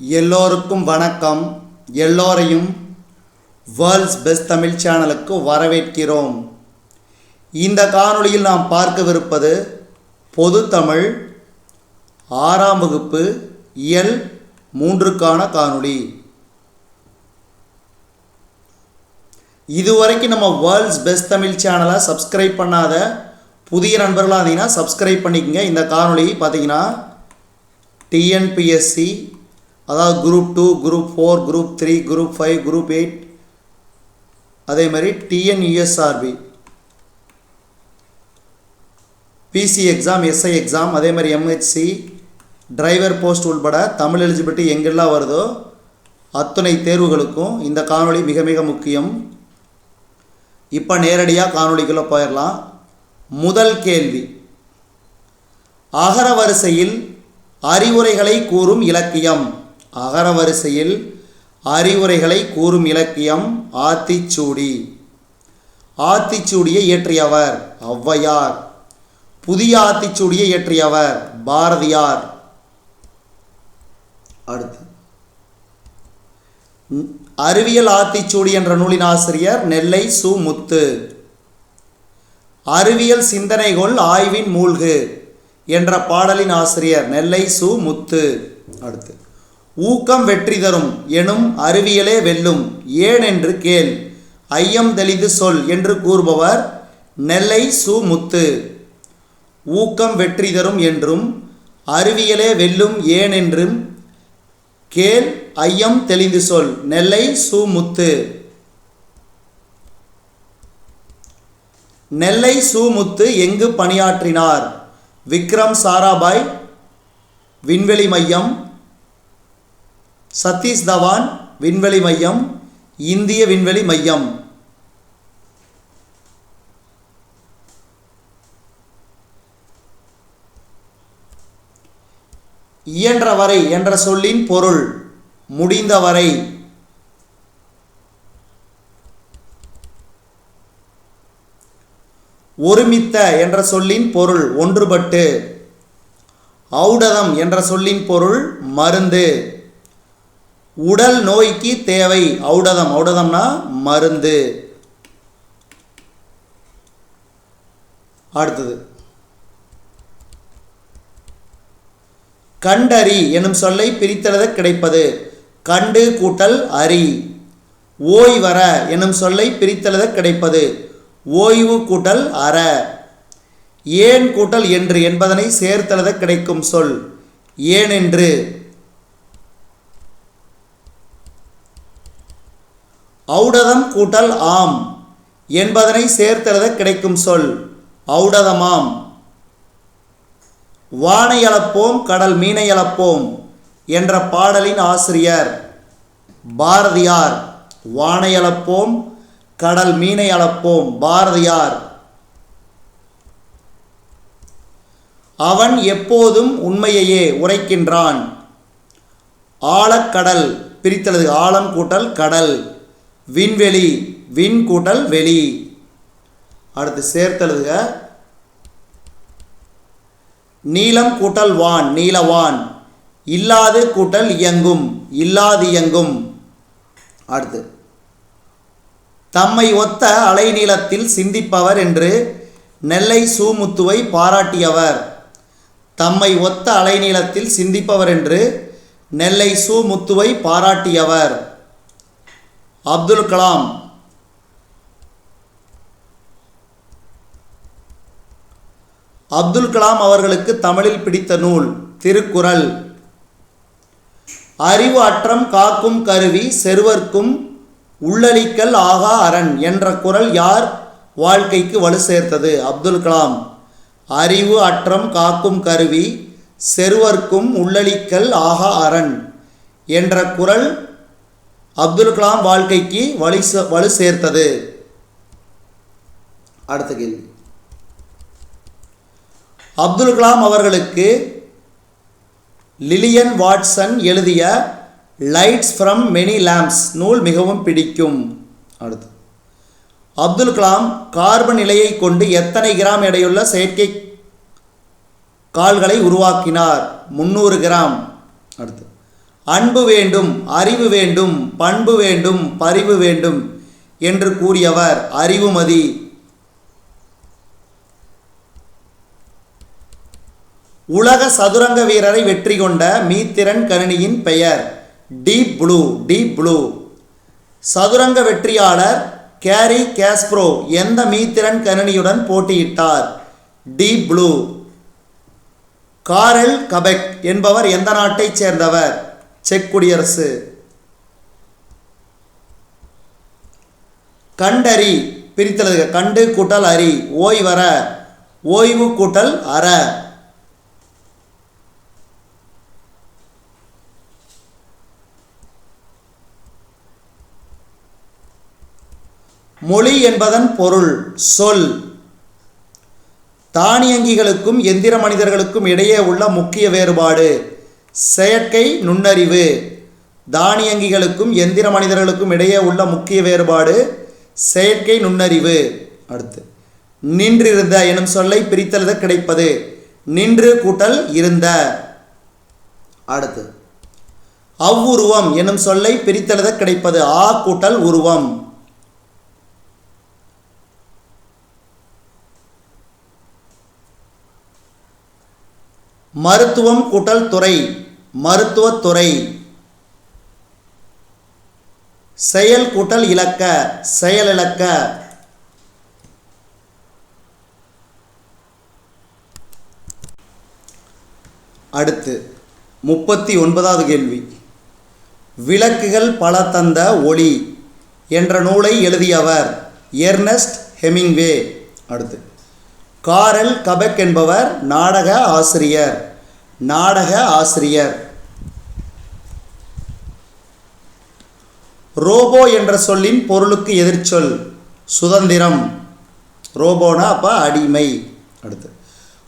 எல்லோருக்கும் வணக்கம். எல்லோரையும் வேர்ல்ட்ஸ் பெஸ்ட் தமிழ் சேனலுக்கு வரவேற்கிறோம். இந்த காணொளியில் நாம் பார்க்கவிருப்பது பொது தமிழ் ஆறாம் வகுப்பு இயல் மூன்றுக்கான காணொளி. இதுவரைக்கும் நம்ம வேர்ல்ட்ஸ் பெஸ்ட் தமிழ் சேனலை சப்ஸ்கிரைப் பண்ணாத புதிய நண்பர்களாக இருந்தீங்கன்னா சப்ஸ்கிரைப் பண்ணிக்கங்க. இந்த காணொளி பார்த்தீங்கன்னா டிஎன்பிஎஸ்சி அதாவது group two group four group three group five group eight அதே மாதிரி TNUSRB PC exam SI exam அதே மாதிரி எம்ஹெச்சி டிரைவர் போஸ்ட் உள்பட தமிழ் எலிஜிபிலிட்டி எங்கெல்லாம் வருதோ அத்துணை தேர்வுகளுக்கும் இந்த காணொளி மிக மிக முக்கியம். இப்போ நேரடியாக காணொளிக்குள்ளே போயிடலாம் முதல் கேள்வி. அகர வரிசையில் அறிவுரைகளை கூறும் இலக்கியம். அகரவரிசையில் அறிவுரைகளை கூறும் இலக்கியம் ஆத்திச்சூடி. ஆத்திச்சூடியை இயற்றியவர் ஔவையார். புதிய ஆத்திச்சூடியை இயற்றியவர் பாரதியார். அடுத்து. அறிவியல் ஆத்திச்சூடி என்ற நூலின் ஆசிரியர் நெல்லை சு முத்து அறிவியல் சிந்தனைகொள் ஆய்வின் மூழ்கு என்ற பாடலின் ஆசிரியர் நெல்லை சு முத்து அடுத்து. ஊக்கம் வெற்றி தரும் எனும் அறிவியலே வெல்லும். ஏன் என்று கேள். ஐயம் தெளிது சொல் என்று கூறுபவர் நெல்லை சு முத்து ஊக்கம் வெற்றி தரும் என்றும் அறிவியலே வெல்லும் ஏனென்றும் கேள் ஐயம் தெளிந்து சொல். நெல்லை சு முத்து நெல்லை சூமுத்து எங்கு பணியாற்றினார்? விக்ரம் சாராபாய் விண்வெளி மையம் சதீஷ் தவான் விண்வெளி மையம் இந்திய விண்வெளி மையம். இயன்றவரை என்ற சொல்லின் பொருள் முடிந்தவரை. ஒருமித்த என்ற சொல்லின் பொருள் ஒன்றுபட்டு ஔடதம் என்ற சொல்லின் பொருள் மருந்து. உடல் நோய்க்கு தேவை. ஔடதம். ஔடதம்னா மருந்து. அடுத்தது. கண்டறி எனும் சொல்லை பிரித்தெழுத கிடைப்பது. கண்டு கூட்டல் அரி. ஓய்வர எனும் சொல்லை பிரித்தெழுத கிடைப்பது. ஓய்வு கூட்டல் அற. ஏன் கூட்டல் என்று என்பதனை சேர்த்தெழுத கிடைக்கும் சொல். ஏனென்று. ஔடதம் கூட்டல் ஆம் என்பதனை சேர்த்தெழுத கிடைக்கும் சொல். ஔடதமாம் வானை அளப்போம் கடல் மீனை அளப்போம் என்ற பாடலின் ஆசிரியர். பாரதியார் வானை அளப்போம் கடல் மீனை அளப்போம் பாரதியார். அவன் எப்போதும் உண்மையையே உரைக்கின்றான். ஆழக்கடல் பிரித்தலது ஆழம் கூட்டல் கடல். விண்வெளி விண் கூட்டல் வெளி. அடுத்து சேர்த்தெழுதுக. நீளம் கூட்டல் வான் நீலவான் இல்லாது கூட்டல் இயங்கும் இல்லாது இயங்கும். அடுத்து. தம்மை ஒத்த அலைநீளத்தில் சிந்திப்பவர் என்று நெல்லை சூமுத்துவை பாராட்டியவர். தம்மை ஒத்த அலைநீளத்தில் சிந்திப்பவர் என்று நெல்லை சூமுத்துவை பாராட்டியவர். அப்துல் கலாம். அப்துல் கலாம் அவர்களுக்கு தமிழில் பிடித்த நூல் திருக்குறள். அறிவு அற்றம் காக்கும் கருவி செருவர்க்கும் உள்ளளிக்கல் ஆகா அரண் என்ற குறள் யார் வாழ்க்கைக்கு வலு சேர்த்தது? அப்துல் கலாம். அறிவு அற்றம் காக்கும் கருவி செருவர்க்கும் உள்ளளிக்கல் ஆகா அரண் என்ற குறள் அப்துல் கலாம் வாழ்க்கைக்கு வலி சே- வலு சேர்த்தது. அடுத்த கேள்வி. அப்துல் கலாம் அவர்களுக்கு லிலியன் வாட்சன் எழுதிய லைட்ஸ் ஃப்ரம் மெனி லேம்ப்ஸ் நூல் மிகவும் பிடிக்கும். அடுத்து. அப்துல் கலாம் கார்பன் நிலையை கொண்டு எத்தனை கிராம் எடையுள்ள செயற்கை கால்களை உருவாக்கினார்? முந்நூறு கிராம். அடுத்து. அன்பு வேண்டும் அறிவு வேண்டும் பண்பு வேண்டும் பரிவு வேண்டும் என்று கூறியவர் அறிவுமதி. உலக சதுரங்க வீரரை வெற்றி கொண்ட மீத்திரன் கணினியின் பெயர் டீப் ப்ளூ டீப் ப்ளூ. சதுரங்க வெற்றியாளர் கேரி கேஸ்ப்ரோ எந்த மீத்திரன் கணினியுடன் போட்டியிட்டார்? Deep blue. காரெல் கபெக் என்பவர் எந்த நாட்டைச் சேர்ந்தவர்? செக் குடியரசு. கண்டறி பிரித்தல் கண்டு கூட்டல் அரி ஓய்வர ஓய்வு கூட்டல் அற. மொழி என்பதன் பொருள் சொல். தானியங்கிகளுக்கும் எந்திர மனிதர்களுக்கும் இடையே உள்ள முக்கிய வேறுபாடு. செயற்கை நுண்ணறிவு. தானியங்கிகளுக்கும் எந்திர மனிதர்களுக்கும் இடையே உள்ள முக்கிய வேறுபாடு செயற்கை நுண்ணறிவு. அடுத்து நின்றிருந்த எனும் சொல்லை பிரித்தெழுத கிடைப்பது. நின்று கூட்டல் இருந்த. அடுத்து அவ்வுருவம் எனும் சொல்லை பிரித்தெழுத கிடைப்பது. ஆ கூட்டல் உருவம். மருத்துவம் கூட்டல் துறை. மருத்துவத்துறை. செயல் கூட்டல் இலக்க செயலிழக்க அடுத்து முப்பத்தி ஒன்பதாவது கேள்வி. விளக்குகள் பல தந்த ஒளி என்ற நூலை எழுதியவர் எர்னஸ்ட் ஹெமிங்வே. அடுத்து காரல் கபெக் என்பவர் நாடக ஆசிரியர். நாடக ஆசிரியர். ரோபோ என்ற சொல்லின் பொருளுக்கு எதிர்ச்சொல் சுதந்திரம். ரோபோனா அப்போ அடிமை. அடுத்து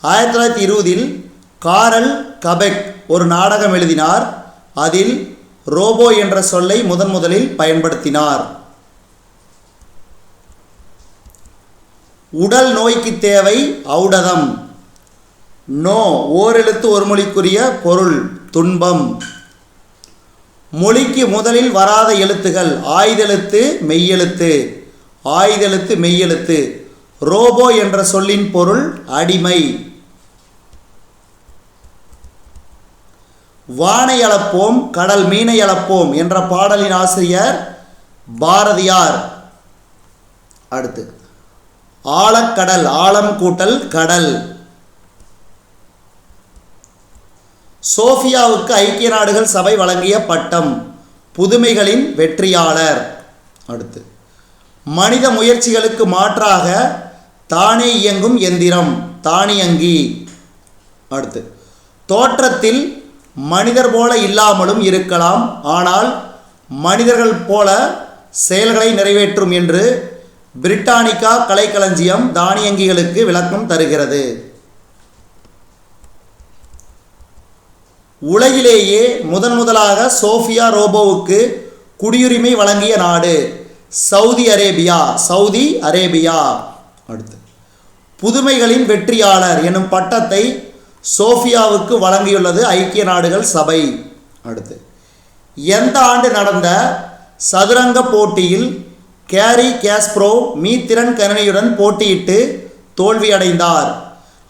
ஆயிரத்தி தொள்ளாயிரத்தி இருபதில் காரல் கபெக் ஒரு நாடகம் எழுதினார். அதில் ரோபோ என்ற சொல்லை முதன் முதலில் பயன்படுத்தினார். உடல் நோய்க்கு தேவை ஔடதம். நோ ஓரெழுத்து ஒரு மொழிக்குரிய பொருள் துன்பம். மொழிக்கு முதலில் வராத எழுத்துகள் ஆய்தெழுத்து மெய்யெழுத்து. ஆய்தெழுத்து மெய்யெழுத்து. ரோபோ என்ற சொல்லின் பொருள் அடிமை. வானை அளப்போம் கடல் மீனை அளப்போம் என்ற பாடலின் ஆசிரியர் பாரதியார். அடுத்து ஆழக்கடல் ஆழம் கூட்டல் கடல். சோஃபியாவுக்கு ஐக்கிய நாடுகள் சபை வழங்கிய பட்டம் புதுமைகளின் வெற்றியாளர். அடுத்து மனித முயற்சிகளுக்கு மாற்றாக தானே இயங்கும் எந்திரம் தானியங்கி. அடுத்து தோற்றத்தில் மனிதர் போல இல்லாமலும் இருக்கலாம் ஆனால் மனிதர்கள் போல செயல்களை நிறைவேற்றும் என்று பிரிட்டானிக்கா கலைக்களஞ்சியம் தானியங்கிகளுக்கு விளக்கம் தருகிறது. உலகிலேயே முதன் முதலாக சோஃபியா ரோபோவுக்கு குடியுரிமை வழங்கிய நாடு சவுதி அரேபியா சவுதி அரேபியா. அடுத்து புதுமைகளின் வெற்றியாளர் எனும் பட்டத்தை சோஃபியாவுக்கு வழங்கியுள்ளது ஐக்கிய நாடுகள் சபை. அடுத்து எந்த ஆண்டு நடந்த சதுரங்க போட்டியில் கேரி கேஸ்ப்ரோ மீத்திரன் கருணையுடன் போட்டியிட்டு தோல்வியடைந்தார்.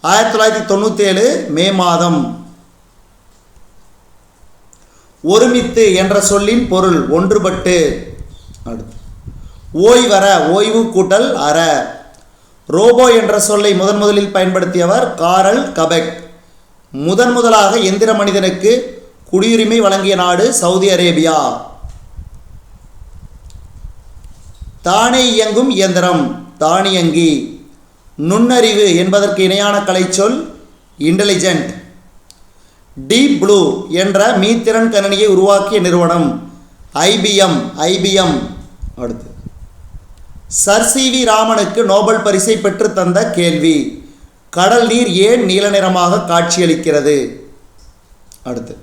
ஆயிரத்தி தொள்ளாயிரத்தி தொண்ணூற்றி ஏழு மே மாதம். ஒருமித்து என்ற சொல்லின் பொருள் ஒன்றுபட்டு. அடுத்து. ஓய்வர ஓய்வு கூட்டல் அற. ரோபோ என்ற சொல்லை முதன் முதலில் பயன்படுத்தியவர் காரல் கபெக். முதன் முதலாக எந்திர மனிதனுக்கு குடியுரிமை வழங்கிய நாடு சவுதி அரேபியா. தானே இயங்கும் இயந்திரம் தானியங்கி. நுண்ணறிவு என்பதற்கு இணையான கலைச்சொல் இன்டெலிஜென்ட் டீப் ப்ளூ என்ற மீத்திறன் கணினியை உருவாக்கிய நிறுவனம் ஐபிஎம் ஐபிஎம் அடுத்து. சர் சி வி ராமனுக்கு நோபல் பரிசை பெற்று தந்த கேள்வி கடல் நீர் ஏன் நீல நிறமாக காட்சியளிக்கிறது? அடுத்து.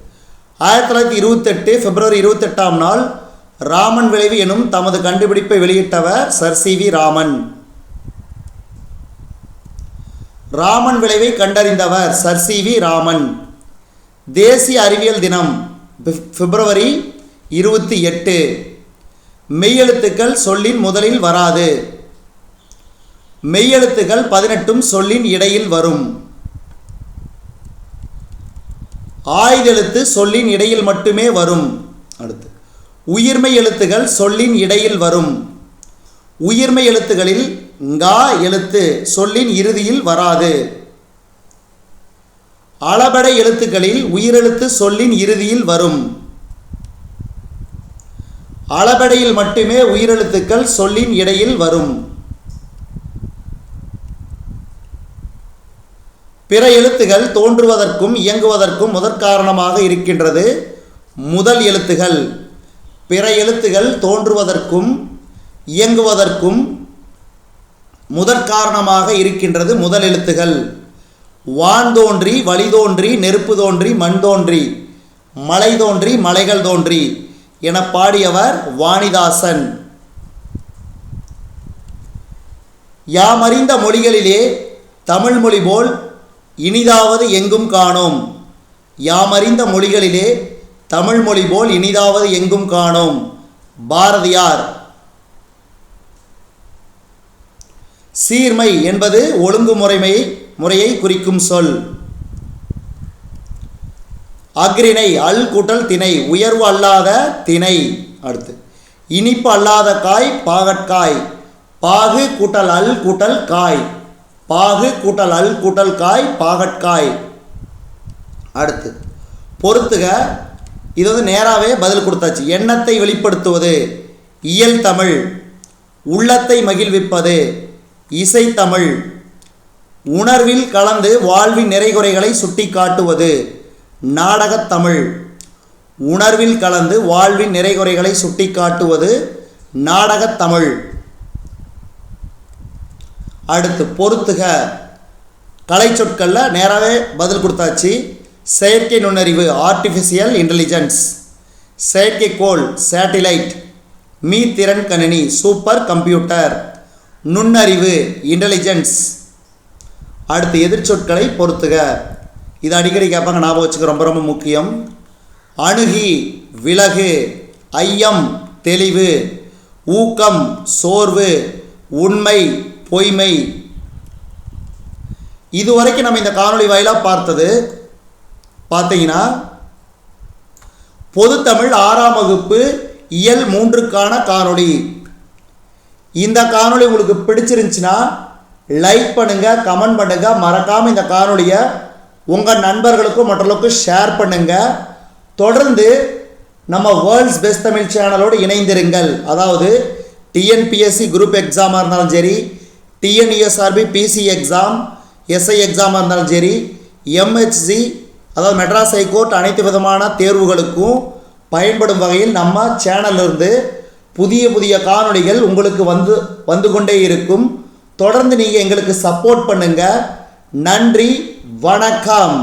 ஆயிரத்தி தொள்ளாயிரத்தி இருபத்தெட்டு பிப்ரவரி இருபத்தெட்டாம் நாள் ராமன் விளைவு எனும் தமது கண்டுபிடிப்பை வெளியிட்டவர் sir C V Raman. Raman விளைவை கண்டறிந்தவர் சர் சி வி ராமன். தேசிய அறிவியல் தினம் பிப்- பிப்ரவரி இருபத்தி எட்டு. மெய்யெழுத்துக்கள் சொல்லின் முதலில் வராது. மெய்யெழுத்துக்கள் பதினெட்டும் சொல்லின் இடையில் வரும். ஆயுதெழுத்து சொல்லின் இடையில் மட்டுமே வரும். அடுத்து உயிர்மெய் எழுத்துகள் சொல்லின் இடையில் வரும். உயிர்மை எழுத்துகளில் ngா எழுத்து சொல்லின் இறுதியில் வராது. அளபடை எழுத்துக்களில் உயிரெழுத்து சொல்லின் இறுதியில் வரும். அளபடையில் மட்டுமே உயிரெழுத்துக்கள் சொல்லின் இடையில் வரும். பிற எழுத்துகள் தோன்றுவதற்கும் இயங்குவதற்கும் முதற்காரணமாக இருக்கின்றது முதல் எழுத்துகள். பிற எழுத்துகள் தோன்றுவதற்கும் இயங்குவதற்கும் முதற்காரணமாக இருக்கின்றது முதல் எழுத்துகள். வான் தோன்றி வழி தோன்றி நெருப்பு தோன்றி மண் தோன்றி மலை தோன்றி மலைகள் தோன்றி என பாடியவர் வாணிதாசன். யாமறிந்த மொழிகளிலே தமிழ் மொழி போல் இனிதாவது எங்கும் காணோம். யாமறிந்த மொழிகளிலே தமிழ் மொழி போல் இனிதாவது எங்கும் காணோம். பாரதியார். சீர்மை என்பது ஒழுங்குமுறைமை முறையை குறிக்கும் சொல். அக்ரிணை அல் குட்டல் திணை உயர்வு அல்லாத திணை. அடுத்து இனிப்பு அல்லாத காய் பாகற்காய். பாகு கூட்டல் அல் கூட்டல் காய். பாகு கூட்டல் அல் கூட்டல் காய் பாகற்காய். அடுத்து பொறுத்துக இது வந்து நேராகவே பதில் கொடுத்தாச்சு. எண்ணத்தை வெளிப்படுத்துவது இயல் தமிழ். உள்ளத்தை மகிழ்விப்பது இசைத்தமிழ் உணர்வில் கலந்து வாழ்வின் நிறைகுறைகளை சுட்டிக்காட்டுவது. நாடகத்தமிழ். உணர்வில் கலந்து வாழ்வின் நிறைகுறைகளை சுட்டிக்காட்டுவது நாடகத்தமிழ். அடுத்து பொறுத்துக. கலை சொற்களில் நேராகவே பதில் கொடுத்தாச்சு. செயற்கை நுண்ணறிவு ஆர்டிஃபிஷியல் இன்டெலிஜென்ஸ் செயற்கைக்கோள் சேட்டிலைட் மீத்திறன் கணினி சூப்பர் கம்ப்யூட்டர் நுண்ணறிவு இன்டெலிஜென்ஸ் அடுத்து எதிர்ச்சொற்களை பொறுத்துக. இது அடிக்கடி கேட்பாங்க ஞாபகம் வச்சுக்க ரொம்ப ரொம்ப முக்கியம். அணுகி விலகு ஐயம் தெளிவு ஊக்கம் சோர்வு உண்மை பொய்மை. இதுவரைக்கும் நம்ம இந்த காணொளி வாயிலாக பார்த்தது பார்த்தீங்கன்னா பொதுத்தமிழ் ஆறாம் வகுப்பு இயல் மூன்றுக்கான காணொளி. இந்த காணொளி உங்களுக்கு பிடிச்சிருந்துச்சுன்னா லைக் பண்ணுங்க கமெண்ட் பண்ணுங்க மறக்காம இந்த காணொளியை உங்கள் நண்பர்களுக்கும் மற்றவர்களுக்கும் ஷேர் பண்ணுங்க. தொடர்ந்து நம்ம வேர்ல்ட்ஸ் பெஸ்ட் தமிழ் சேனலோடு இணைந்திருங்கள். அதாவது டிஎன்பிஎஸ்சி குரூப் எக்ஸாமாக இருந்தாலும் சரி டிஎன்இஎஸ்ஆர்பி பிசி எக்ஸாம் எஸ்ஐ எக்ஸாமாக இருந்தாலும் சரி எம்ஹெச்சி அதாவது மெட்ராஸ் ஹைகோர்ட் அனைத்து விதமான தேர்வுகளுக்கும் பயன்படும் வகையில் நம்ம சேனலிருந்து புதிய புதிய காணொளிகள் உங்களுக்கு வந்து வந்து கொண்டே இருக்கும். தொடர்ந்து நீங்கள் எங்களுக்கு சப்போர்ட் பண்ணுங்கள் நன்றி வணக்கம்.